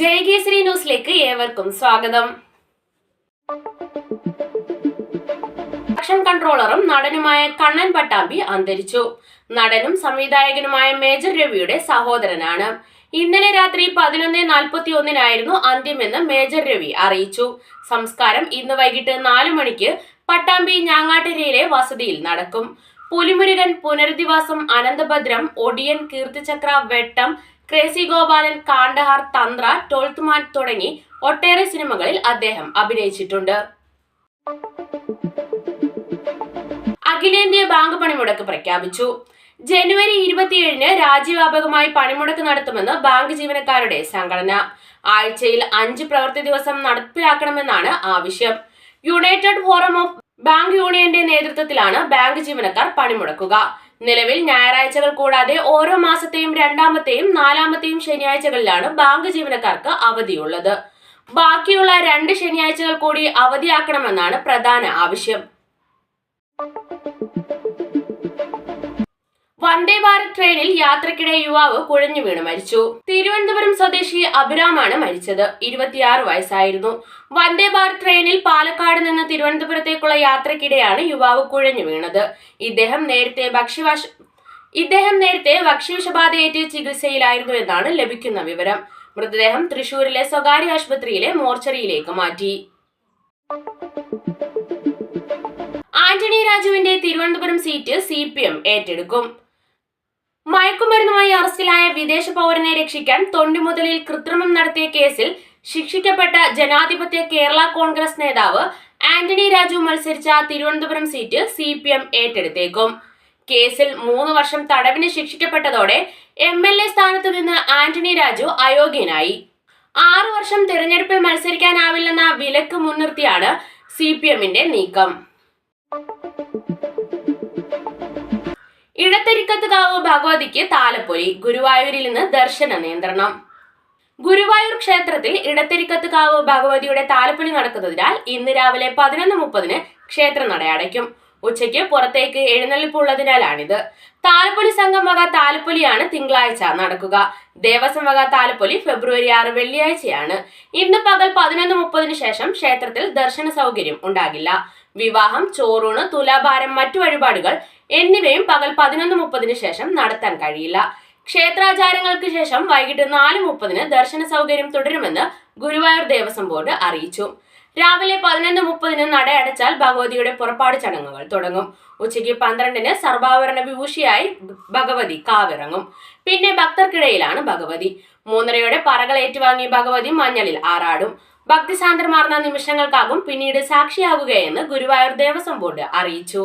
ജയകേസരി ന്യൂസിലേക്ക് ഏവർക്കും സ്വാഗതം. ആക്ഷൻ കൺട്രോളറും നടനുമായ കണ്ണൻ പട്ടാമ്പി അന്തരിച്ചു. നടനും സംവിധായകനുമായ മേജർ രവിയുടെ സഹോദരനാണ്. ഇന്നലെ രാത്രി പതിനൊന്ന് നാൽപ്പത്തി ഒന്നിനായിരുന്നു അന്ത്യമെന്ന് മേജർ രവി അറിയിച്ചു. സംസ്കാരം ഇന്ന് വൈകിട്ട് നാലു മണിക്ക് പട്ടാമ്പി ഞാങ്ങാട്ടിരയിലെ വസതിയിൽ നടക്കും. പുലിമുരുകൻ പുനരധിവാസം അനന്തഭദ്രം ഒടിയൻ കീർത്തിചക്ര വെട്ടം ക്രേസി ഗോപാലൻ കാണ്ടഹാർ തന്ത്ര ട്വൽത്ത് മാൻ തുടങ്ങി ഒട്ടേറെ സിനിമകളിൽ അദ്ദേഹം അഭിനയിച്ചിട്ടുണ്ട്. അഖിലേന്ത്യാ ബാങ്ക് പണിമുടക്ക് പ്രഖ്യാപിച്ചു. ജനുവരി ഇരുപത്തിയേഴിന് രാജ്യവ്യാപകമായി പണിമുടക്ക് നടത്തുമെന്ന് ബാങ്ക് ജീവനക്കാരുടെ സംഘടന. ആഴ്ചയിൽ അഞ്ച് പ്രവൃത്തി ദിവസം നടപ്പിലാക്കണമെന്നാണ് ആവശ്യം. യുണൈറ്റഡ് ഫോറം ഓഫ് ബാങ്ക് യൂണിയന്റെ നേതൃത്വത്തിലാണ് ബാങ്ക് ജീവനക്കാർ പണിമുടക്കുക. നിലവിൽ ഞായറാഴ്ചകൾ കൂടാതെ ഓരോ മാസത്തെയും രണ്ടാമത്തെയും നാലാമത്തെയും ശനിയാഴ്ചകളിലാണ് ബാങ്ക് ജീവനക്കാർക്ക് അവധിയുള്ളത്. ബാക്കിയുള്ള രണ്ട് ശനിയാഴ്ചകൾ കൂടി അവധിയാക്കണമെന്നാണ് പ്രധാന ആവശ്യം. വന്ദേ ഭാരത് ട്രെയിനിൽ യാത്രക്കിടെ യുവാവ് കുഴഞ്ഞു വീണ് മരിച്ചു. തിരുവനന്തപുരം സ്വദേശി അഭിരാമാണ് മരിച്ചത്. ഇരുപത്തിയാറ് വയസ്സായിരുന്നു. വന്ദേ ഭാരത് ട്രെയിനിൽ പാലക്കാട് നിന്ന് തിരുവനന്തപുരത്തേക്കുള്ള യാത്രക്കിടെയാണ് യുവാവ് കുഴഞ്ഞു വീണത്. ഇദ്ദേഹം നേരത്തെ ഭക്ഷ്യവശ ഇദ്ദേഹം നേരത്തെ ഭക്ഷ്യവിഷബാധയേറ്റ് ചികിത്സയിലായിരുന്നു എന്നാണ് ലഭിക്കുന്ന വിവരം. മൃതദേഹം തൃശൂരിലെ സ്വകാര്യ ആശുപത്രിയിലെ മോർച്ചറിയിലേക്ക് മാറ്റി. ആന്റണി രാജുവിന്റെ തിരുവനന്തപുരം സീറ്റ് സി ഏറ്റെടുക്കും. മയക്കുമരുന്നുമായി അറസ്റ്റിലായ വിദേശ പൗരനെ രക്ഷിക്കാൻ തൊണ്ടിമുതലിൽ കൃത്രിമം നടത്തിയ കേസിൽ ശിക്ഷിക്കപ്പെട്ട ജനാധിപത്യ കേരള കോൺഗ്രസ് നേതാവ് ആന്റണി രാജു മത്സരിച്ച Thiruvananthapuram seat C P M ഏറ്റെടുത്തേക്കും. കേസിൽ മൂന്ന് വർഷം തടവിന് ശിക്ഷിക്കപ്പെട്ടതോടെ എം എൽ എ സ്ഥാനത്ത് നിന്ന് ആന്റണി രാജു അയോഗ്യനായി. ആറു വർഷം തിരഞ്ഞെടുപ്പിൽ മത്സരിക്കാനാവില്ലെന്ന വിലക്ക് മുൻനിർത്തിയാണ് സി പി എമ്മിന്റെ നീക്കം. ഇടത്തരിക്കത്തുകാവ് ഭഗവതിക്ക് താലപ്പൊലി ഗുരുവായൂരിൽ നിന്ന് ദർശന നിയന്ത്രണം. ഗുരുവായൂർ ക്ഷേത്രത്തിൽ ഇടത്തിരിക്കത്തുകാവ് ഭഗവതിയുടെ താലപ്പൊലി നടക്കുന്നതിനാൽ ഇന്ന് രാവിലെ പതിനൊന്ന് മുപ്പതിന് ക്ഷേത്ര നട അടയ്ക്കും. ഉച്ചയ്ക്ക് പുറത്തേക്ക് എഴുന്നള്ളിപ്പുള്ളതിനാലാണിത്. താലപ്പൊലി സംഘം വക താലപ്പൊലിയാണ് തിങ്കളാഴ്ച നടക്കുക. ദേവസ്വം വക താലപ്പൊലി ഫെബ്രുവരി ആറ് വെള്ളിയാഴ്ചയാണ്. ഇന്ന് പകൽ പതിനൊന്ന് മുപ്പതിന് ശേഷം ക്ഷേത്രത്തിൽ ദർശന സൗകര്യം ഉണ്ടാകില്ല. വിവാഹം ചോറൂണ് തുലാഭാരം മറ്റു വഴിപാടുകൾ എന്നിവയും പകൽ പതിനൊന്ന് മുപ്പതിന് ശേഷം നടത്താൻ കഴിയില്ല. ക്ഷേത്രാചാരങ്ങൾക്ക് ശേഷം വൈകിട്ട് നാല് മുപ്പതിന് ദർശന സൗകര്യം തുടരുമെന്ന് ഗുരുവായൂർ ദേവസ്വം ബോർഡ് അറിയിച്ചു. രാവിലെ പതിനൊന്ന് മുപ്പതിന് നട അടച്ചാൽ ഭഗവതിയുടെ പുറപ്പാട് ചടങ്ങുകൾ തുടങ്ങും. ഉച്ചയ്ക്ക് പന്ത്രണ്ടിന് സർവാവരണ വിഭൂഷിയായി ഭഗവതി കാവിറങ്ങും. പിന്നെ ഭക്തർക്കിടയിലാണ് ഭഗവതി. മൂന്നരയോടെ പറകൾ ഏറ്റുവാങ്ങി ഭഗവതി മഞ്ഞളിൽ ആറാടും. ഭക്തിസാന്ദ്രമാർന്ന നിമിഷങ്ങൾക്കാകും പിന്നീട് സാക്ഷിയാകുകയെന്ന് ഗുരുവായൂർ ദേവസ്വം ബോർഡ് അറിയിച്ചു.